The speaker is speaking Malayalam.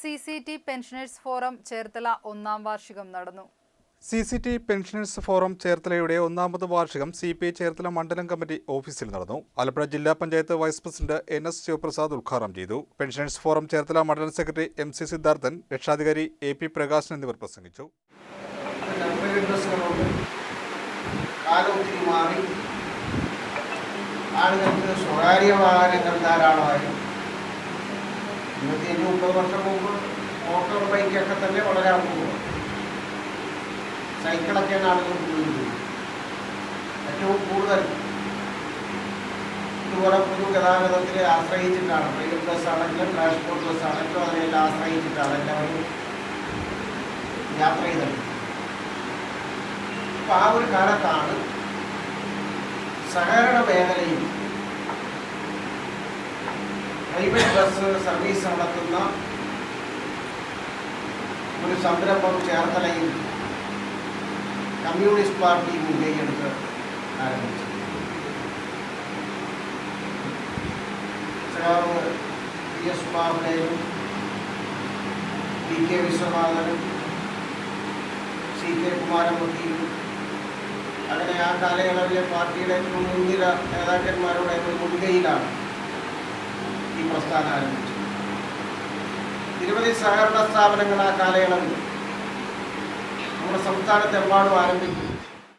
C C T pensioners forum Cherthala ഒന്നാം വാർഷികം നടന്നു. C C T pensioners forum ചേർത്തലയുടെ ഒന്നാമത് വാർഷികം സി പി ഐ ചേർത്തല മണ്ഡലം കമ്മിറ്റി ഓഫീസിൽ നടന്നു. ആലപ്പുഴ ജില്ലാ panchayat vice president N S Sivaprasad ഉദ്ഘാടനം ചെയ്തു. പെൻഷനേഴ്സ് ഫോറം ചേർത്തല മണ്ഡലം സെക്രട്ടറി എം സി സിദ്ധാർത്ഥൻ രക്ഷാധികാരി എ പി പ്രകാശൻ എന്നിവർ പ്രസംഗിച്ചു. ആളുകൾക്ക് സ്വകാര്യ വാഹനങ്ങൾ ധാരാളമായി. ഇരുപത്തിയഞ്ച് മുപ്പത് വർഷം ബൈക്കൊക്കെ തന്നെ വളരെ അപൂർവം. സൈക്കിളൊക്കെയാണ് ആളുകൾ ഉപയോഗിക്കുന്നത്. ഏറ്റവും കൂടുതൽ ഇതുപോലെ പൊതുഗതാഗതത്തെ ആശ്രയിച്ചിട്ടാണ്. റെയിൽ ബസ് ആണെങ്കിലും ട്രാൻസ്പോർട്ട് ബസ് ആണെങ്കിലും അതിനെല്ലാം ആശ്രയിച്ചിട്ടാണ് എല്ലാവരും യാത്ര ചെയ്തത്. അപ്പോൾ ആ ഒരു കാലത്താണ് സഹകരണ മേഖലയിൽ പ്രൈവറ്റ് ബസ് സർവീസ് നടത്തുന്ന ഒരു സംരംഭം ചേർത്തലയിൽ കമ്മ്യൂണിസ്റ്റ് പാർട്ടി മുൻകൈയെടുത്ത് ആരംഭിച്ചു സഖാവ് പി എസ് ബാബുലയും പി കെ വിശ്വനാഥനും സി കെ കുമാരമൂർത്തിയും അങ്ങനെ ആ കാലയളവിലെ പാർട്ടിയുടെ മുൻനിര നേതാക്കന്മാരുടെ മുൻകൈയിലാണ് ഈ പ്രസ്ഥാനം ആരംഭിച്ചത്. നിരവധി സഹകരണ സ്ഥാപനങ്ങൾ ആ കാലയളവിൽ നമ്മുടെ സംസ്ഥാനത്തെമ്പാടും ആരംഭിച്ചു